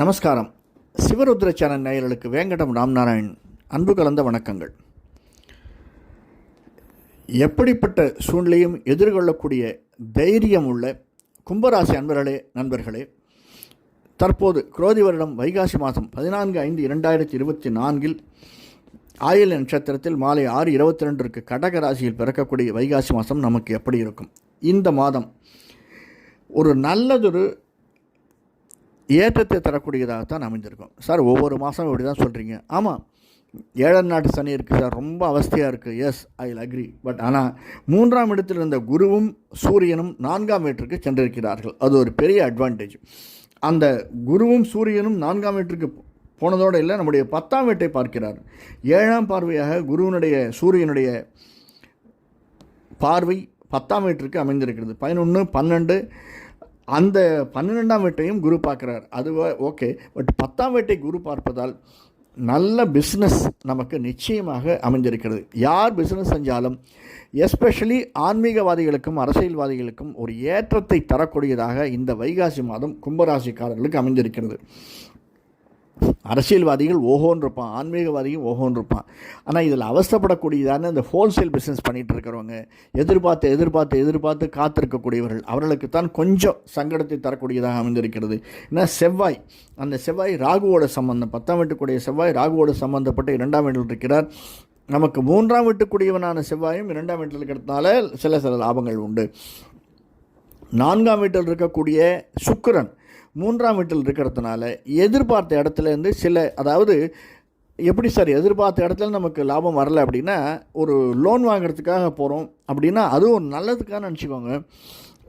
நமஸ்காரம். சிவருத்ர சேனல் நேயர்களுக்கு வேங்கடம் ராம்நாராயண் அன்பு கலந்த வணக்கங்கள். எப்படிப்பட்ட சூழ்நிலையும் எதிர்கொள்ளக்கூடிய தைரியம் உள்ள கும்பராசி அன்பர்களே நண்பர்களே தற்போது குரோதி வருடம் வைகாசி மாதம் பதினான்கு ஐந்து இரண்டாயிரத்தி இருபத்தி நான்கில் ஆயுள் நட்சத்திரத்தில் மாலை ஆறு இருபத்தி ரெண்டிற்கு கடக ராசியில் பிறக்கக்கூடிய வைகாசி மாதம் நமக்கு எப்படி இருக்கும்? இந்த மாதம் ஒரு நல்லதொரு ஏற்றத்தை தரக்கூடியதாகத்தான் அமைஞ்சிருக்கும் சார் ஒவ்வொரு மாதம் இப்படி தான் சொல்கிறீங்க ஆமாம் ஏழாம் நாட்டு சனி இருக்குது சார். ரொம்ப அவஸ்தையாக இருக்குது எஸ் ஐ அக்ரி பட் ஆனால் மூன்றாம் இடத்தில் இருந்த குருவும் சூரியனும் நான்காம் வீட்டிற்கு சென்றிருக்கிறார்கள். அது ஒரு பெரிய அட்வான்டேஜ் அந்த குருவும் சூரியனும் நான்காம் வீட்டிற்கு போனதோடு இல்லை நம்முடைய பத்தாம் வீட்டை பார்க்கிறார். ஏழாம் பார்வையாக குருவினுடைய சூரியனுடைய பார்வை பத்தாம் வீட்டிற்கு அமைந்திருக்கிறது. பதினொன்று பன்னெண்டு அந்த பன்னிரெண்டாம் வீட்டையும் குரு பார்க்குறார். அது ஓகே பட் பத்தாம் வீட்டை குரு பார்ப்பதால் நல்ல பிஸ்னஸ் நமக்கு நிச்சயமாக அமைஞ்சிருக்கிறது யார் பிஸ்னஸ் செஞ்சாலும் எஸ்பெஷலி ஆன்மீகவாதிகளுக்கும் அரசியல்வாதிகளுக்கும் ஒரு ஏற்றத்தை தரக்கூடியதாக இந்த வைகாசி மாதம் கும்பராசிக்காரர்களுக்கு அமைஞ்சிருக்கிறது அரசியல்வாதிகள் ஓஹோன்னு இருப்பான் ஆன்மீகவாதியும் ஓஹோன்னு இருப்பான் ஆனால் இதில் அவஸ்தப்படக்கூடியதான இந்த ஹோல்சேல் பிஸ்னஸ் பண்ணிகிட்டு இருக்கிறவங்க எதிர்பார்த்து எதிர்பார்த்து எதிர்பார்த்து காத்திருக்கக்கூடியவர்கள் அவர்களுக்கு தான் கொஞ்சம் சங்கடத்தை தரக்கூடியதாக அமைந்திருக்கிறது. ஏன்னா செவ்வாய் அந்த செவ்வாய் ராகுவோட சம்பந்தம் பத்தாம் வீட்டுக்குடைய செவ்வாய் ராகுவோட சம்பந்தப்பட்ட இரண்டாம் வீட்டில் இருக்கிறார். நமக்கு மூன்றாம் வீட்டுக்குடியவனான செவ்வாயும் இரண்டாம் வீட்டில் இருக்கிறதுனால சில சில லாபங்கள் உண்டு. நான்காம் வீட்டில் இருக்கக்கூடிய சுக்கிரன் மூன்றாம் வீட்டில் இருக்கிறதுனால எதிர்பார்த்த இடத்துலேருந்து சில அதாவது எப்படி சார் எதிர்பார்த்த இடத்துல நமக்கு லாபம் வரல அப்படின்னா ஒரு லோன் வாங்குறதுக்காக போகிறோம் அப்படின்னா அதுவும் ஒரு நல்லதுக்காக நினச்சிக்கோங்க.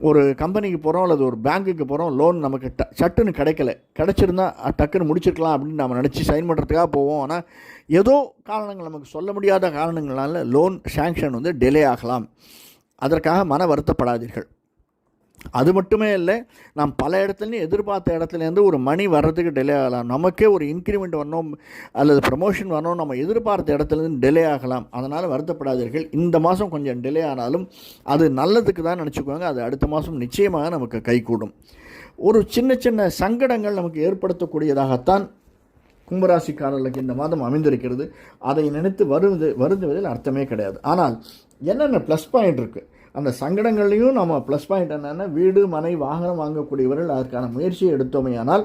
ஒரு கம்பெனிக்கு போகிறோம் அல்லது ஒரு பேங்க்குக்கு போகிறோம் லோன் நமக்கு ட சட்டுன்னு கிடைக்கல. கிடச்சிருந்தா டக்குன்னு முடிச்சிருக்கலாம் அப்படின்னு நம்ம நினச்சி சைன் பண்ணுறதுக்காக போவோம். ஆனால் ஏதோ காரணங்கள் நமக்கு சொல்ல முடியாத காரணங்களால் லோன் சேங்ஷன் வந்து டிலே ஆகலாம். அதற்காக மன வருத்தப்படாதீர்கள். அது மட்டுமே இல்லை நாம் பல இடத்துலையும் எதிர்பார்த்த இடத்துலேருந்து ஒரு மணி வர்றதுக்கு டிலே ஆகலாம். நமக்கே ஒரு இன்க்ரிமெண்ட் வரணும் அல்லது ப்ரமோஷன் வரணும் நம்ம எதிர்பார்த்த இடத்துலேருந்து டிலே ஆகலாம். அதனால் வருத்தப்படாதீர்கள். இந்த மாதம் கொஞ்சம் டிலே ஆனாலும் அது நல்லதுக்கு தான் நினச்சிக்கோங்க அது அடுத்த மாதம் நிச்சயமாக நமக்கு கைகூடும். ஒரு சின்ன சின்ன சங்கடங்கள் நமக்கு ஏற்படுத்தக்கூடியதாகத்தான் கும்பராசிக்காரர்களுக்கு இந்த மாதம் அமைந்திருக்கிறது. அதை நினைத்து வருவது வருந்துவதில் அர்த்தமே கிடையாது. ஆனால் என்னென்ன ப்ளஸ் பாயிண்ட் இருக்குது அந்த சங்கடங்கள்லையும் நம்ம ப்ளஸ் பாயிண்ட் என்னென்னா வீடு மனை வாகனம் வாங்கக்கூடியவர்கள் அதற்கான முயற்சியை எடுத்தோமையானால்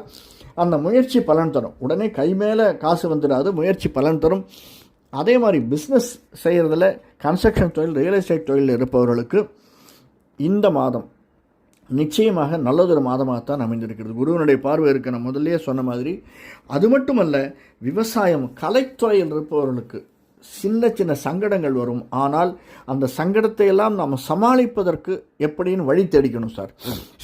அந்த முயற்சி பலன் தரும். உடனே கை மேலே காசு வந்துடாது முயற்சி பலன் தரும். அதே மாதிரி பிஸ்னஸ் செய்கிறதுல கன்ஸ்ட்ரக்ஷன் தொழில் ரியல் எஸ்டேட் தொழில் இருப்பவர்களுக்கு இந்த மாதம் நிச்சயமாக நல்லதொரு மாதமாகத்தான் அமைந்திருக்கிறது. குருவனுடைய பார்வை இருக்க. நான் முதல்லையே சொன்ன மாதிரி அது மட்டுமல்ல விவசாயம் கலைத்துறையில் இருப்பவர்களுக்கு சின்ன சின்ன சங்கடங்கள் வரும். ஆனால் அந்த சங்கடத்தை எல்லாம் நாம் சமாளிப்பதற்கு எப்படின்னு வழி தேடிக்கணும் சார்.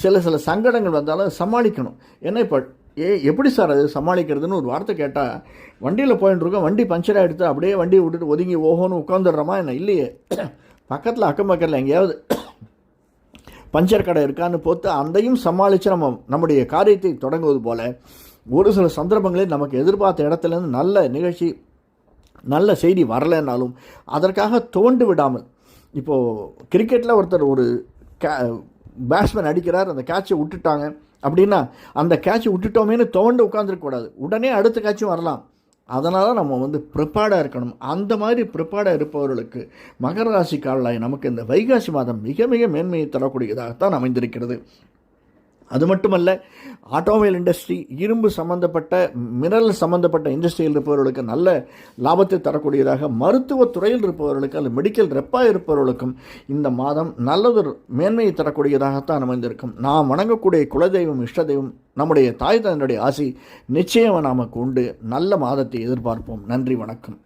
சில சில சங்கடங்கள் வந்தாலும் சமாளிக்கணும். ஏன்னா இப்போ ஏ எப்படி சார் அது சமாளிக்கிறதுன்னு ஒரு வார்த்தை கேட்டால் வண்டியில் போயிட்டு இருக்கோம் வண்டி பஞ்சர் ஆகிடுத்து அப்படியே வண்டியை விட்டுட்டு ஒதுங்கி ஓஹோன்னு உட்காந்துடுறோமா என்ன? இல்லையே. பக்கத்தில் அக்கம் பக்கத்தில் எங்கேயாவது பஞ்சர் கடை இருக்கான்னு போத்து அதையும் சமாளித்து நம்ம நம்முடைய காரியத்தை தொடங்குவது போல் ஒரு சில சந்தர்ப்பங்களில் நமக்கு எதிர்பார்த்த இடத்துலேருந்து நல்ல நிகழ்ச்சி நல்ல செய்தி வரலைன்னாலும் அதற்காக தோண்டு விடாமல். இப்போது கிரிக்கெட்டில் ஒருத்தர் ஒரு கே பேட்ஸ்மேன் அடிக்கிறார் அந்த கேட்சை விட்டுட்டாங்க அப்படின்னா அந்த கேட்சை விட்டுட்டோமேனு தோண்டு உட்காந்துருக்கக்கூடாது உடனே அடுத்த கேட்சும் வரலாம். அதனால் நம்ம வந்து ப்ரிப்பேர்டாக இருக்கணும். அந்த மாதிரி ப்ரிப்பேர்டாக இருப்பவர்களுக்கு மகர ராசிக்காரலாய் நமக்கு இந்த வைகாசி மாதம் மிக மிக மேன்மையை தரக்கூடியதாகத்தான் அமைந்திருக்கிறது. அது மட்டுமல்ல ஆட்டோமொபைல் இண்டஸ்ட்ரி இரும்பு சம்பந்தப்பட்ட மினரல் சம்பந்தப்பட்ட இண்டஸ்ட்ரியில் இருப்பவர்களுக்கு நல்ல லாபத்தை தரக்கூடியதாக மருத்துவத்துறையில் இருப்பவர்களுக்கு அல்லது மெடிக்கல் ரெப்பாக இருப்பவர்களுக்கும் இந்த மாதம் நல்லதொரு மேன்மையை தரக்கூடியதாகத்தான் அமைந்திருக்கும். நாம் வணங்கக்கூடிய குலதெய்வம் இஷ்ட தெய்வம் நம்முடைய தாய் தந்தனுடைய ஆசி நிச்சயம் நமக்கு உண்டு நல்ல மாதத்தை எதிர்பார்ப்போம். நன்றி வணக்கம்.